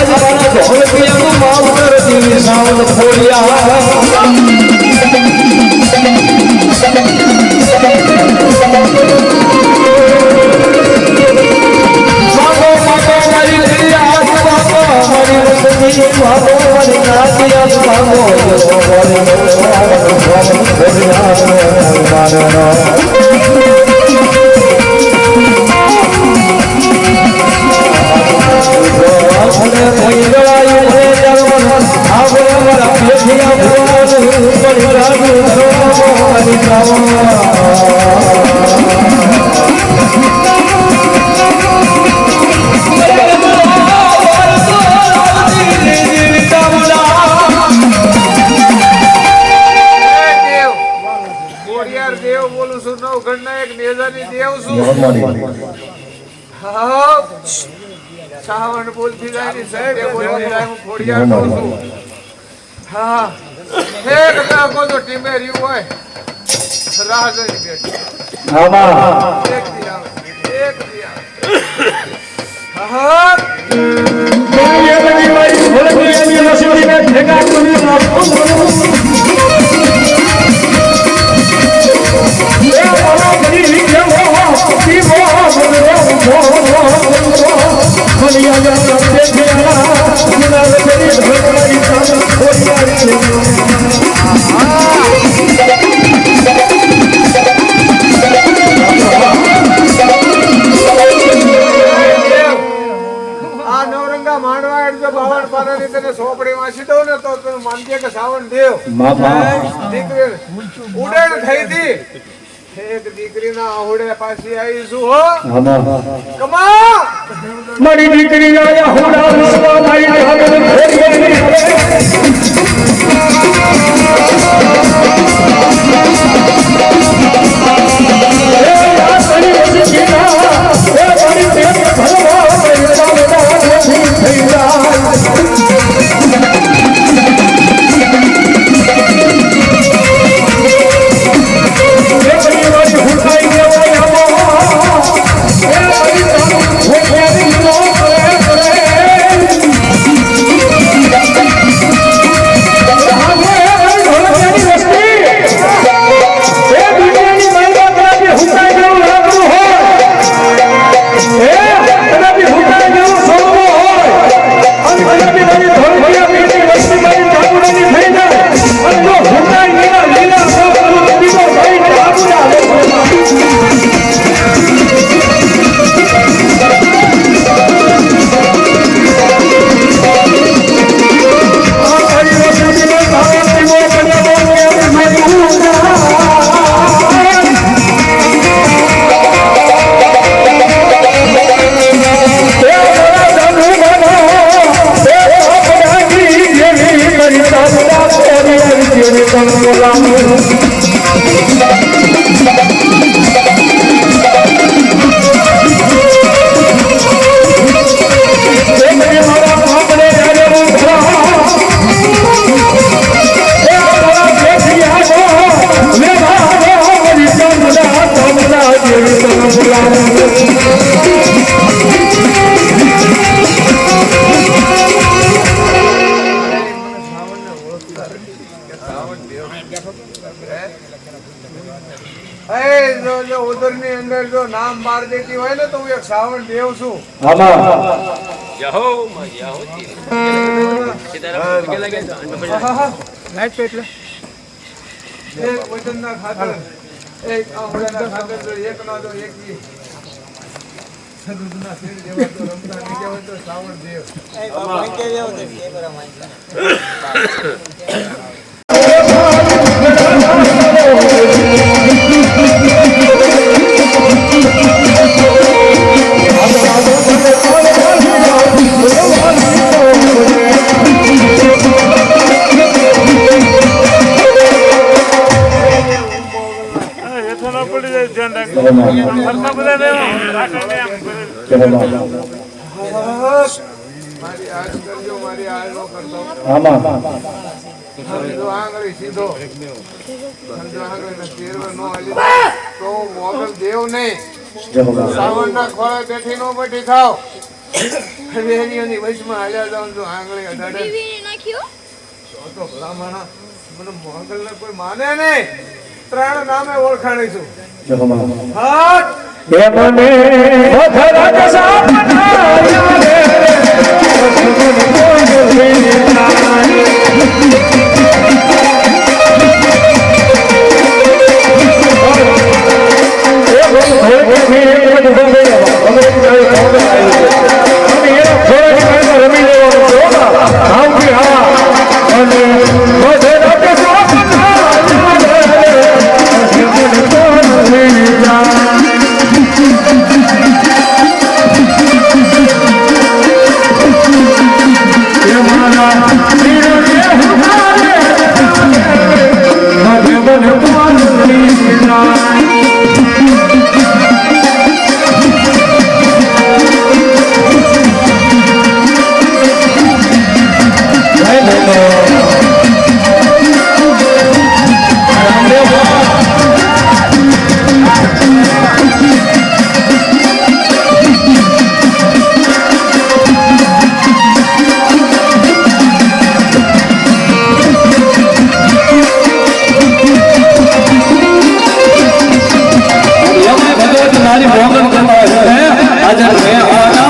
आज बना ढोल पिया को माफ कर दी सावन फोड़िया भागो मन नाचिया भागो मन मन मन मन मन मन मन मन છું નવ ગણના એક નેજાની દેવ છું. હા સાવણ બોલતી જાય ની સાહેબ એ બોલતી જાય હું ખોડિયાર કહું છું. હા. એક કદા કો તો ટીમે રહ્યું હોય. રાહ જોઈ બેઠી. એક દી એક દી હા. તને સોપડી વાંચી દઉં ને તો તું માનજે કે દેવ. દીકરી ઉડેણ થઈ હતી એક દીકરીના આહુડે પાછી આવીશું હો. કમા! મારી દીકરી મારી જો જો ઉદરની અંદર જો નામ માર દેતી હોય ને તો હું એક શ્રાવણ દેવ છું. લાઈટ પે એટલે એક વજનના ખાતર એક ખાતર જો એક ના જો એક શ્રાવણ દેવ. દેવ નહીં શ્રાવણ ના ખોળે નો બેઠી થાવ વચમાં હાલ્યા જાઉં છું આંગળી અડાડે તો ભલા માણા મને કોઈ માને નહીં. ત્રણ નામે ઓળખાણી છું એ મને મથરા કસા બનાવ્યા રે. 大家怎么样啊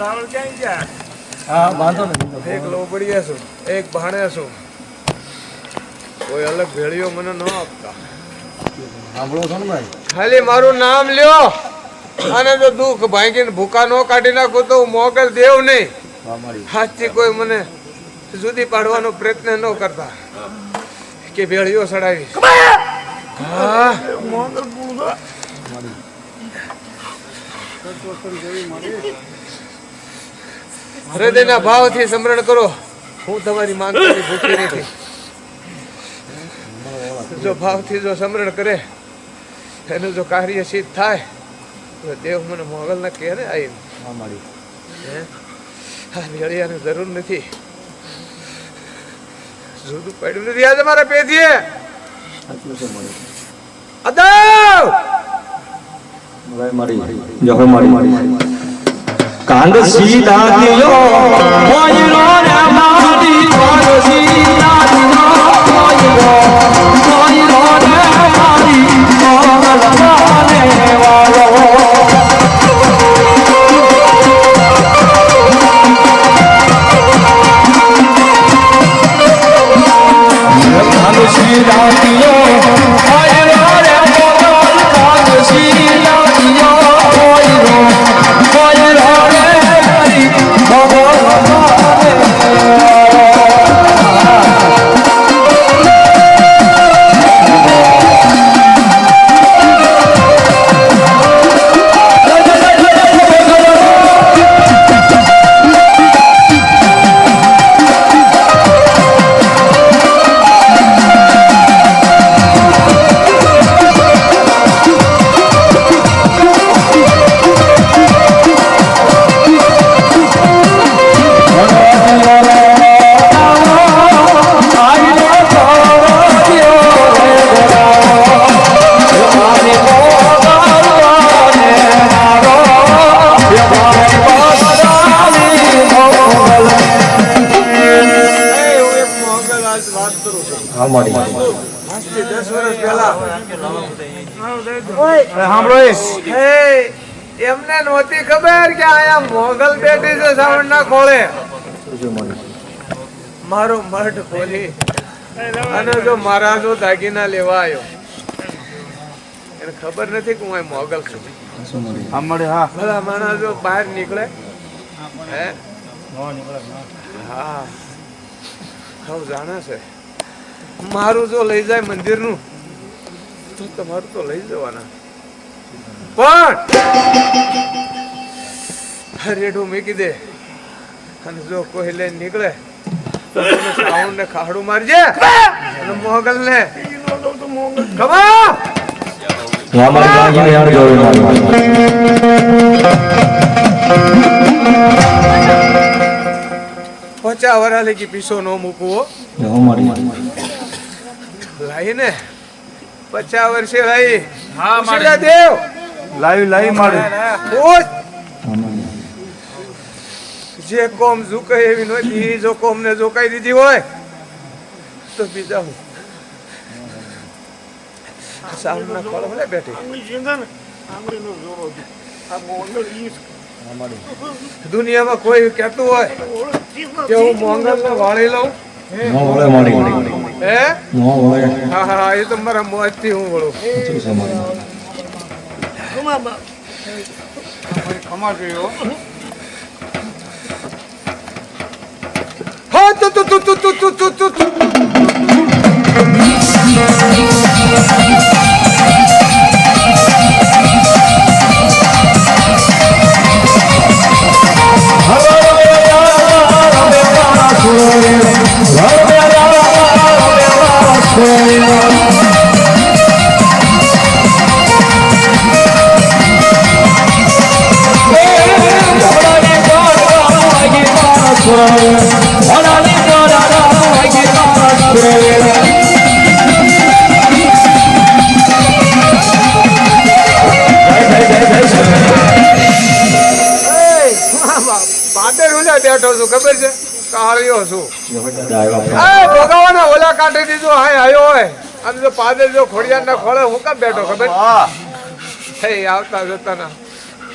રાવણ ક્યાં ગયા હા વાંધો એક લોબડીએ છું. એક ભાણે છું. કોઈ અલગ ભેળીઓ મને ન આપતા. સાંભળો છો ને ભાઈ ખાલી મારું નામ લ્યો. અને જો દુઃખ ભાંગીને ભૂકા નો કાઢી નાખું તો હું મોગલ દેવ નહીં. હાથથી કોઈ મને જુદી પાડવાનો પ્રયત્ન ન કરતા. કે ભેળીઓ સડાવી. હૃદયના ભાવથી સ્મરણ કરો. હું તમારી માંગણી ભૂખી નથી. જો ભાવથી જો સ્મરણ કરે એનું જો કાર્ય સિદ્ધ થાય દેવ મને મોગલ ના કહે ને આઈ હે? આ ભેળિયાની જરૂર નથી. જુદું પડ્યું નથી. આજે મારા પેથીએ અદાવ! કાંડ સીધા દિયો આજથી દસ વર્ષ પહેલા સાંભળો એમને નહોતી ખબર કે આયા મોગલ બેઠી છે સાવણના ખોળે. મારો મઠ ખોલી. અને જો મારા જો દાગીના લેવા આવ્યો. એને ખબર નથી કે હું અહીં મોગલ છું. હા. ભલા માણસ જો બહાર નીકળે હે. હા. સૌ જાણે છે. મારું જો લઈ જાય મંદિરનું, તો તમારું તો લઈ જવાના. પણ રેડું મૂકી દે. અને જો કોઈ લઈને નીકળે શ્રાવણ ને ખાડું મારજે અને મોગલ ને ખબર પચા વરા લગી પીસો નો મૂકવો. લાઈ ને. પચા વર્ષે લાઈ. હા મારે. દેવ. લાવી લાવી મારે. જે કોમ ઝુકાય એવી નહોતી ઈ જો કોમ ને ઝુકાઈ દીધી હોય તો બીજા હું. સામના ફળ ભલે બેઠી. દુનિયામાં કોઈ કહેતું હોય કે હું મોંગલ ને વાળી લઉં હે? હા હા એ તો મારા મોજથી હું વળું ખમા જોયો બેઠો છું ખબર છે કાળિયો છું ભોગાવાના ઓલા કાઢી દીધો હાય આયો હોય અને જો પાદર જો ખોડિયાર ના ખોળે હું કામ બેઠો ખબર આવતા જતા ના